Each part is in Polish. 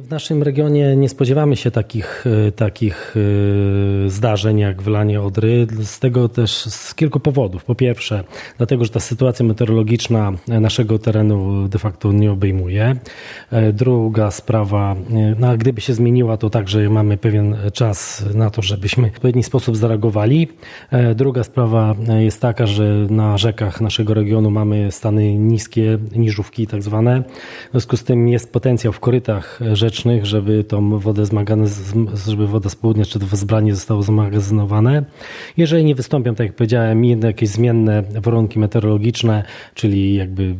W naszym regionie nie spodziewamy się takich, e, takich e, zdarzeń jak wylanie Odry, z tego też z kilku powodów. Po pierwsze, dlatego, że ta sytuacja meteorologiczna naszego terenu de facto nie obejmuje. E, druga sprawa, no, a gdyby się zmieniła, to także mamy pewien czas na to, żebyśmy w odpowiedni sposób zareagowali. Druga sprawa jest taka, że na rzekach naszego regionu mamy stany niskie, niżówki tak zwane. W związku z tym jest potencjał w korytach rzecznych, żeby tą wodę zmagane, żeby woda z południa czy to zbranie zostało zmagazynowane. Jeżeli nie wystąpią, tak jak powiedziałem, jakieś zmienne warunki meteorologiczne, czyli jakby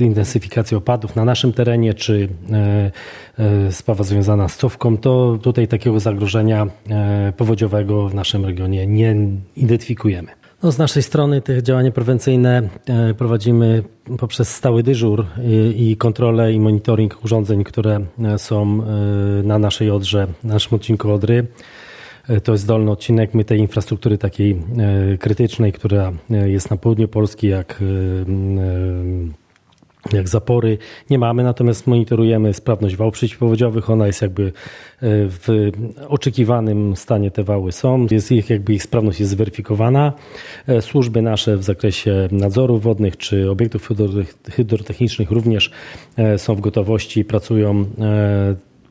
intensyfikacja opadów na naszym terenie, czy e, e, sprawa związana z cówką, to tutaj takiego zagrożenia e, powodziowego w naszym regionie nie identyfikujemy. No, z naszej strony te działania prewencyjne e, prowadzimy poprzez stały dyżur i kontrolę i monitoring urządzeń, które e, są e, na naszej Odrze, na naszym odcinku Odry. To jest dolny odcinek my tej infrastruktury takiej krytycznej, która jest na południu Polski, jak jak zapory nie mamy, natomiast monitorujemy sprawność wał przeciwpowodziowych. Ona jest jakby e, w oczekiwanym stanie te wały są. Jest ich jakby ich sprawność jest zweryfikowana. E, służby nasze w zakresie nadzoru wodnych czy obiektów hydrotechnicznych również e, są w gotowości, pracują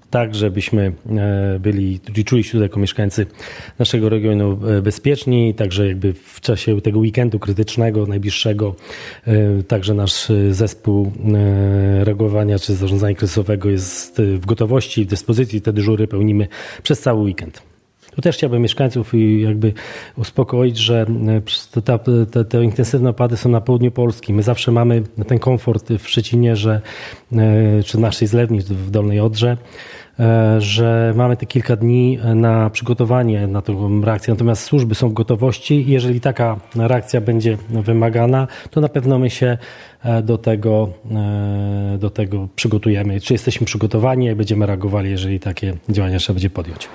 tak, żebyśmy e, byli, czuli się tutaj jako mieszkańcy naszego regionu e, bezpieczni, także jakby w czasie tego weekendu krytycznego, najbliższego, e, także nasz zespół reagowania czy zarządzania kryzysowego jest w gotowości, w dyspozycji, te dyżury pełnimy przez cały weekend. Tu też chciałbym mieszkańców jakby uspokoić, że te, te, te, intensywne opady są na południu Polski. My zawsze mamy ten komfort w Szczecinie, że, czy naszej zlewni w Dolnej Odrze, E, że mamy te kilka dni na przygotowanie na tę reakcję, natomiast służby są w gotowości. Jeżeli taka reakcja będzie wymagana, to na pewno my się e, do tego, e, do tego przygotujemy. Czy jesteśmy przygotowani i będziemy reagowali, jeżeli takie działania trzeba będzie podjąć.